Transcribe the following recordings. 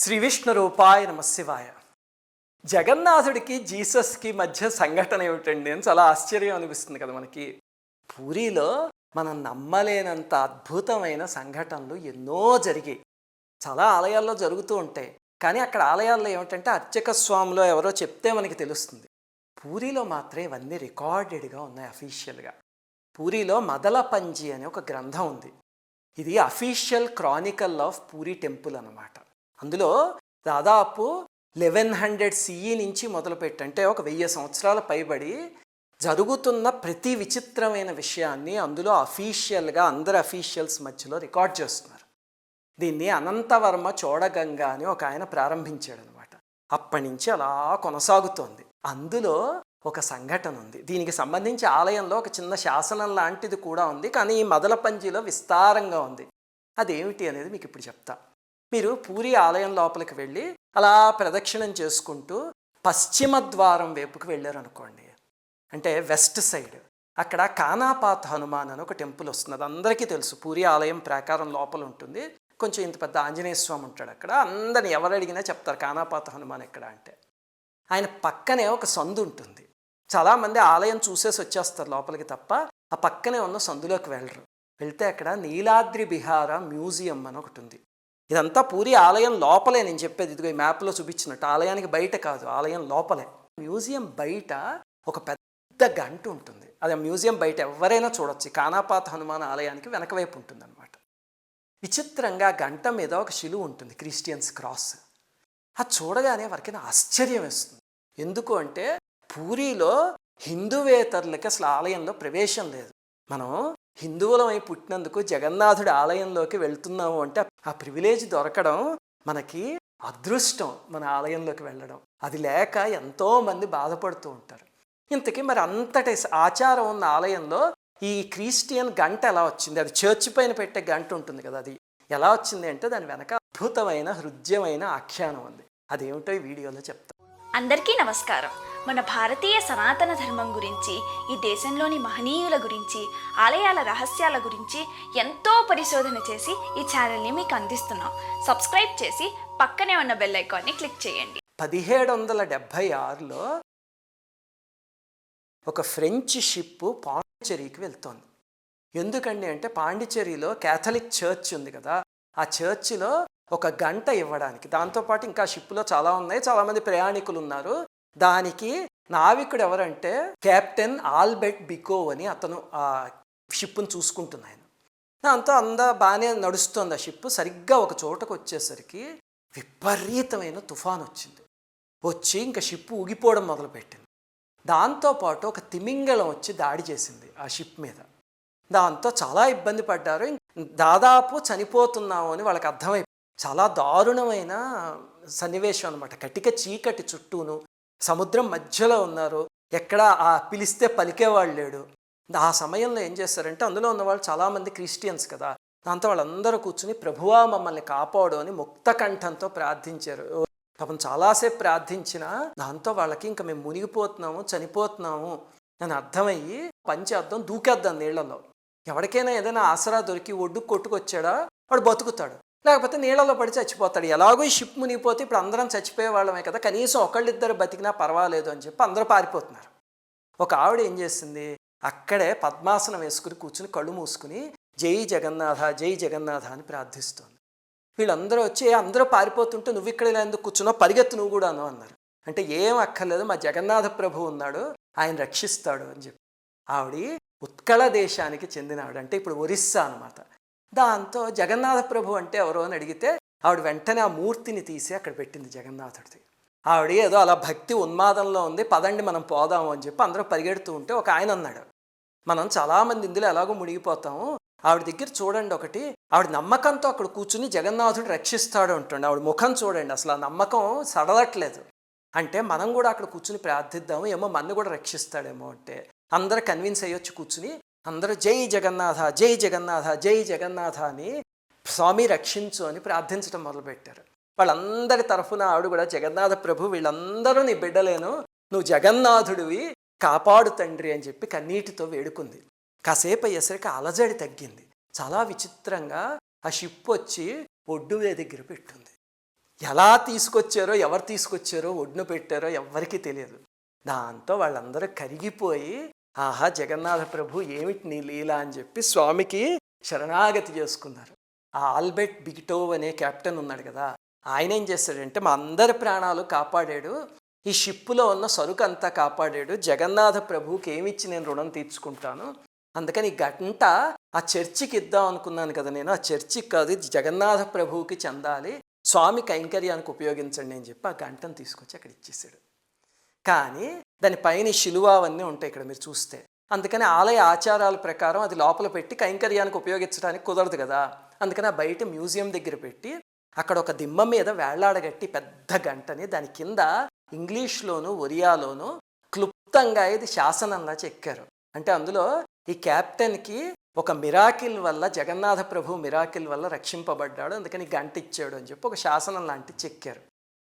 శ్రీ విష్ణు రూపాయ నమశివాయ జగన్నాథుడికి జీసస్కి మధ్య సంఘటన ఏమిటండి అని చాలా ఆశ్చర్యం అనిపిస్తుంది కదా మనకి. పూరిలో మనం నమ్మలేనంత అద్భుతమైన సంఘటనలు ఎన్నో జరిగాయి. చాలా ఆలయాల్లో జరుగుతూ ఉంటాయి. కానీ అక్కడ ఆలయాల్లో ఏమిటంటే అర్చక స్వామిలో ఎవరో చెప్తే మనకి తెలుస్తుంది. పూరిలో మాత్రం ఇవన్నీ రికార్డెడ్గా ఉన్నాయి అఫీషియల్గా. పూరిలో మదలపంజి అనే ఒక గ్రంథం ఉంది. ఇది official chronicle of Puri temple అన్నమాట. అందులో దాదాపు లెవెన్ హండ్రెడ్ సిఈ నుంచి మొదలుపెట్టి అంటే ఒక వెయ్యి సంవత్సరాల పైబడి జరుగుతున్న ప్రతి విచిత్రమైన విషయాన్ని అందులో అఫీషియల్గా అందరు అఫీషియల్స్ మధ్యలో రికార్డ్ చేస్తున్నారు. దీన్ని అనంతవర్మ చోడగంగా అని ఒక ఆయన ప్రారంభించాడు అనమాట అప్పటి నుంచి అలా కొనసాగుతోంది. అందులో ఒక సంఘటన ఉంది. దీనికి సంబంధించి ఆలయంలో ఒక చిన్న శాసనం లాంటిది కూడా ఉంది. కానీ ఈ మదల పంజీలో విస్తారంగా ఉంది. అదేమిటి అనేది మీకు ఇప్పుడు చెప్తా. మీరు పూరి ఆలయం లోపలికి వెళ్ళి అలా ప్రదక్షిణం చేసుకుంటూ పశ్చిమ ద్వారం వైపుకి వెళ్ళారనుకోండి. అంటే వెస్ట్ సైడ్. అక్కడ కానాపాత్ హనుమాన్ అని ఒక టెంపుల్ వస్తుంది అది అందరికీ తెలుసు పూరి ఆలయం ప్రాకారం లోపల ఉంటుంది. కొంచెం ఇంత పెద్ద ఆంజనేయ స్వామి ఉంటాడు అక్కడ. అందరిని ఎవరు అడిగినా చెప్తారు కానాపాత హనుమాన్ ఎక్కడ అంటే. ఆయన పక్కనే ఒక సందు ఉంటుంది. చాలామంది ఆలయం చూసేసి వచ్చేస్తారు లోపలికి తప్ప ఆ పక్కనే ఉన్న సందులోకి వెళ్ళరు. వెళ్తే అక్కడ నీలాద్రి బిహార మ్యూజియం అని ఒకటి ఉంది. ఇదంతా పూరి ఆలయం లోపలే నేను చెప్పేది. ఇదిగో ఈ మ్యాప్లో చూపించినట్టు. ఆలయానికి బయట కాదు ఆలయం లోపలే. మ్యూజియం బయట ఒక పెద్ద గంట ఉంటుంది. అది ఆ మ్యూజియం బయట ఎవరైనా చూడొచ్చు. కానాపాత హనుమాన్ ఆలయానికి వెనక వైపు ఉంటుంది అనమాట విచిత్రంగా ఆ గంట మీద ఒక శిలువ ఉంటుంది క్రిస్టియన్స్ క్రాస్. అది చూడగానే వారికి ఆశ్చర్యం వేస్తుంది. ఎందుకు అంటే పూరిలో హిందువేతరులకి అసలు ఆలయంలో ప్రవేశం లేదు. మనం హిందువులమై పుట్టినందుకు జగన్నాథుడి ఆలయంలోకి వెళ్తున్నాము అంటే ఆ ప్రివిలేజ్ దొరకడం మనకి అదృష్టం మన ఆలయంలోకి వెళ్ళడం. అది లేక ఎంతోమంది బాధపడుతూ ఉంటారు. ఇంతకీ మరి అంతటి ఆచారం ఉన్న ఆలయంలో ఈ క్రిస్టియన్ గంట ఎలా వచ్చింది? అది చర్చ్ పైన పెట్టే గంట ఉంటుంది కదా అది. ఎలా వచ్చింది అంటే దాని వెనక అద్భుతమైన హృద్యమైన ఆఖ్యానం ఉంది. అదేమిటో ఈ వీడియోలో చెప్తాం. అందరికీ నమస్కారం. మన భారతీయ సనాతన ధర్మం గురించి ఈ దేశంలోని మహనీయుల గురించి ఆలయాల రహస్యాల గురించి ఎంతో పరిశోధన చేసి ఈ ఛానల్ని మీకు అందిస్తున్నాం. సబ్స్క్రైబ్ చేసి పక్కనే ఉన్న బెల్ ఐకాన్ని క్లిక్ చేయండి. పదిహేడు వందల డెబ్భై ఆరులో ఒక ఫ్రెంచ్ షిప్ పాండిచేరికి వెళ్తోంది. ఎందుకండి అంటే పాండిచేరిలో క్యాథలిక్ చర్చ్ ఉంది కదా ఆ చర్చిలో ఒక గంట ఇవ్వడానికి. దాంతోపాటు ఇంకా షిప్లో చాలా ఉన్నాయి చాలామంది ప్రయాణికులు ఉన్నారు దానికి నావికుడు ఎవరంటే కెప్టెన్ ఆల్బెట్ బికో అని అతను ఆ షిప్ను చూసుకుంటున్నాయన దాంతో అందా బాగానే నడుస్తుంది ఆ షిప్. సరిగ్గా ఒక చోటకు వచ్చేసరికి విపరీతమైన తుఫాన్ వచ్చింది. వచ్చి ఇంకా షిప్ ఊగిపోవడం మొదలుపెట్టింది. దాంతోపాటు ఒక తిమింగళం వచ్చి దాడి చేసింది ఆ షిప్ మీద. దాంతో చాలా ఇబ్బంది పడ్డారు. దాదాపు చనిపోతున్నాము అని వాళ్ళకి అర్థమైపోయింది చాలా దారుణమైన సన్నివేశం అనమాట కటిక చీకటి చుట్టూను సముద్రం మధ్యలో ఉన్నారు. ఎక్కడ ఆ పిలిస్తే పలికేవాళ్ళు లేడు. ఆ సమయంలో ఏం చేస్తారంటే అందులో ఉన్న వాళ్ళు చాలామంది క్రిస్టియన్స్ కదా. దాంతో వాళ్ళందరూ కూర్చుని ప్రభువా మమ్మల్ని కాపాడు అని ముక్త కంఠంతో ప్రార్థించారు. పాపం చాలాసేపు ప్రార్థించినా దాంతో వాళ్ళకి ఇంకా మేము మునిగిపోతున్నాము చనిపోతున్నాము అని అర్థమయ్యి పంచేద్దాం దూకేద్దాం నీళ్ళలో ఎవరికైనా ఏదైనా ఆసరా దొరికి ఒడ్డు కొట్టుకొచ్చాడా? వాడు బతుకుతాడు. లేకపోతే నీళ్ళలో పడి చచ్చిపోతాడు. ఎలాగో ఈ షిప్ మునిగిపోతే ఇప్పుడు అందరం చచ్చిపోయే వాళ్ళమే కదా. కనీసం ఒకళ్ళిద్దరు బతికినా పర్వాలేదు అని చెప్పి అందరూ పారిపోతున్నారు. ఒక ఆవిడ ఏం చేసింది అక్కడే పద్మాసనం వేసుకుని కూర్చుని కళ్ళు మూసుకుని జై జగన్నాథ జై జగన్నాథ అని ప్రార్థిస్తోంది. వీళ్ళందరూ వచ్చి అందరూ పారిపోతుంటే నువ్వు ఇక్కడ ఇలా ఎందుకు కూర్చున్నావు? పరిగెత్తు నువ్వు కూడాను అన్నారు. అంటే ఏం అక్కర్లేదు మా జగన్నాథ ప్రభు ఉన్నాడు ఆయన రక్షిస్తాడు అని చెప్పి. ఆవిడ ఉత్కళ దేశానికి చెందిన ఆవిడ. అంటే ఇప్పుడు ఒరిస్సా అనమాట దాంతో జగన్నాథ ప్రభు అంటే ఎవరో అని అడిగితే ఆవిడ వెంటనే ఆ మూర్తిని తీసి అక్కడ పెట్టింది జగన్నాథుడిది. ఆవిడ ఏదో అలా భక్తి ఉన్మాదంలో ఉంది పదండి మనం పోదాము అని చెప్పి అందరూ పరిగెడుతూ ఉంటే ఒక ఆయన అన్నాడు. మనం చాలామంది ఇందులో ఎలాగో మునిగిపోతాము. ఆవిడ దగ్గర చూడండి ఒకటి ఆవిడ నమ్మకంతో అక్కడ కూర్చుని జగన్నాథుడు రక్షిస్తాడు అంటుండే. ఆవిడ ముఖం చూడండి అసలు ఆ నమ్మకం సడలట్లేదు. అంటే మనం కూడా అక్కడ కూర్చుని ప్రార్థిద్దాము ఏమో మన్ను కూడా రక్షిస్తాడేమో అంటే అందరు కన్విన్స్ అయ్యొచ్చి కూర్చుని అందరూ జై జగన్నాథ జై జగన్నాథ జై జగన్నాథ అని స్వామి రక్షించు అని ప్రార్థించడం మొదలుపెట్టారు. వాళ్ళందరి తరఫున ఆవిడ కూడా జగన్నాథ ప్రభు వీళ్ళందరూ నీ బిడ్డలేను నువ్వు జగన్నాథుడివి కాపాడు తండ్రి అని చెప్పి కన్నీటితో వేడుకుంది. కాసేపు అయ్యేసరికి అలజడి తగ్గింది. చాలా విచిత్రంగా ఆ షిప్ వచ్చి ఒడ్డు దగ్గర పెట్టింది. ఎలా తీసుకొచ్చారో ఎవరు తీసుకొచ్చారో ఒడ్డున పెట్టారో ఎవరికీ తెలియదు. దాంతో వాళ్ళందరూ కరిగిపోయి ఆహా జగన్నాథ ప్రభు ఏమిటి నీ లీల అని చెప్పి స్వామికి శరణాగతి చేసుకున్నారు. ఆ ఆల్బర్ట్ బిగిటోవ్ అనే కెప్టెన్ ఉన్నాడు కదా ఆయన ఏం చేశాడంటే మా అందరి ప్రాణాలు కాపాడాడు ఈ షిప్పులో ఉన్న సరుకు అంతా కాపాడాడు జగన్నాథ ప్రభువుకి ఏమిచ్చి నేను రుణం తీర్చుకుంటాను అందుకని గంట ఆ చర్చికి ఇద్దాం అనుకున్నాను కదా నేను ఆ చర్చికి కాదు జగన్నాథ ప్రభువుకి చెందాలి స్వామి కైంకర్యానికి ఉపయోగించండి అని చెప్పి ఆ గంటను తీసుకొచ్చి అక్కడ ఇచ్చేసాడు కానీ దాని పైన శిలువ అవన్నీ ఉంటాయి ఇక్కడ మీరు చూస్తే. అందుకని ఆలయ ఆచారాల ప్రకారం అది లోపల పెట్టి కైంకర్యానికి ఉపయోగించడానికి కుదరదు కదా. అందుకని ఆ బయట మ్యూజియం దగ్గర పెట్టి అక్కడ ఒక దిమ్మ మీద వేళ్ళాడగట్టి పెద్ద గంటని దాని కింద ఇంగ్లీష్లోను ఒరియాలోను క్లుప్తంగా ఇది శాసనంలా చెక్కారు. అంటే అందులో ఈ క్యాప్టెన్కి ఒక మిరాకిల్ వల్ల జగన్నాథ ప్రభు మిరాకిల్ వల్ల రక్షింపబడ్డాడు. అందుకని గంట ఇచ్చాడు అని చెప్పి ఒక శాసనం లాంటి చెక్కారు.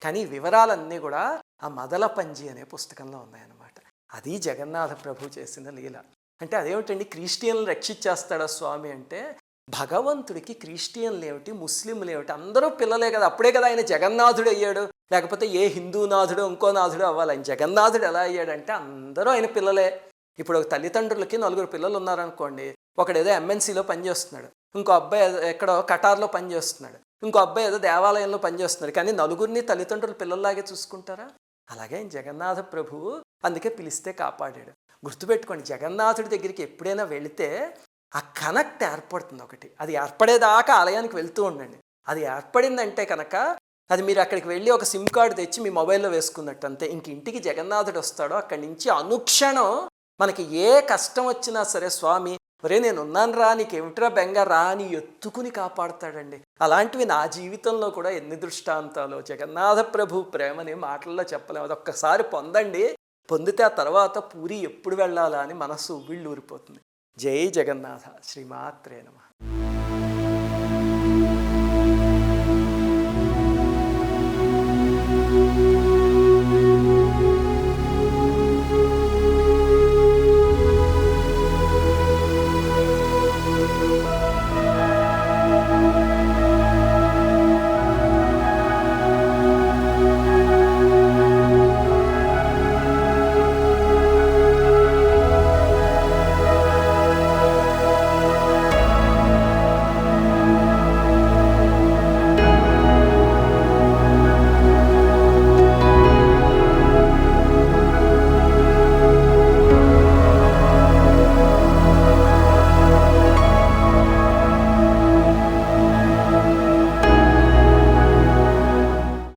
కానీ వివరాలన్నీ కూడా ఆ మదల పంజి అనే పుస్తకంలో ఉన్నాయన్నమాట. అది జగన్నాథ ప్రభు చేసిన లీల. అంటే అదేమిటండి? క్రిస్టియన్లు రక్షించేస్తాడా స్వామి అంటే భగవంతుడికి క్రిస్టియన్లు ఏమిటి ముస్లింలు ఏమిటి అందరూ పిల్లలే కదా అప్పుడే కదా ఆయన జగన్నాథుడు అయ్యాడు. లేకపోతే ఏ హిందూ నాథుడు ఇంకో నాథుడు అవ్వాలి. ఆయన జగన్నాథుడు ఎలా అయ్యాడంటే అందరూ ఆయన పిల్లలే. ఇప్పుడు ఒక తల్లిదండ్రులకి నలుగురు పిల్లలు ఉన్నారనుకోండి ఒకడేదో ఎంఎన్సీలో పనిచేస్తున్నాడు ఇంకో అబ్బాయి ఎక్కడో కటార్లో పనిచేస్తున్నాడు ఇంకో అబ్బాయి ఏదో దేవాలయంలో పనిచేస్తున్నాడు కానీ నలుగురిని తల్లిదండ్రులు పిల్లల్లాగే చూసుకుంటారా? అలాగే జగన్నాథ ప్రభువు అందుకే పిలిస్తే కాపాడాడు. గుర్తుపెట్టుకోండి జగన్నాథుడి దగ్గరికి ఎప్పుడైనా వెళితే ఆ కనెక్ట్ ఏర్పడుతుంది ఒకటి. అది ఏర్పడేదాకా ఆలయానికి వెళ్తూ ఉండండి. అది ఏర్పడిందంటే కనుక అది మీరు అక్కడికి వెళ్ళి ఒక సిమ్ కార్డు తెచ్చి మీ మొబైల్లో వేసుకున్నట్టు అంతే. ఇంక ఇంటికి జగన్నాథుడు వస్తాడో అక్కడి నుంచి అనుక్షణం మనకి ఏ కష్టం వచ్చినా సరే స్వామి ఒరే నేను ఉన్నాను రా నీకేమిట్రా బెంగ రా అని ఎత్తుకుని కాపాడతాడండి. అలాంటివి నా జీవితంలో కూడా ఎన్ని దృష్టాంతాలు? జగన్నాథ ప్రభు ప్రేమని మాటల్లో చెప్పలేము. అది ఒక్కసారి పొందండి. పొందితే ఆ తర్వాత పూరి ఎప్పుడు వెళ్ళాలా అని మనస్సు ఉవ్విళ్ళు ఊరిపోతుంది జై జగన్నాథ. శ్రీమాత్రే నమ.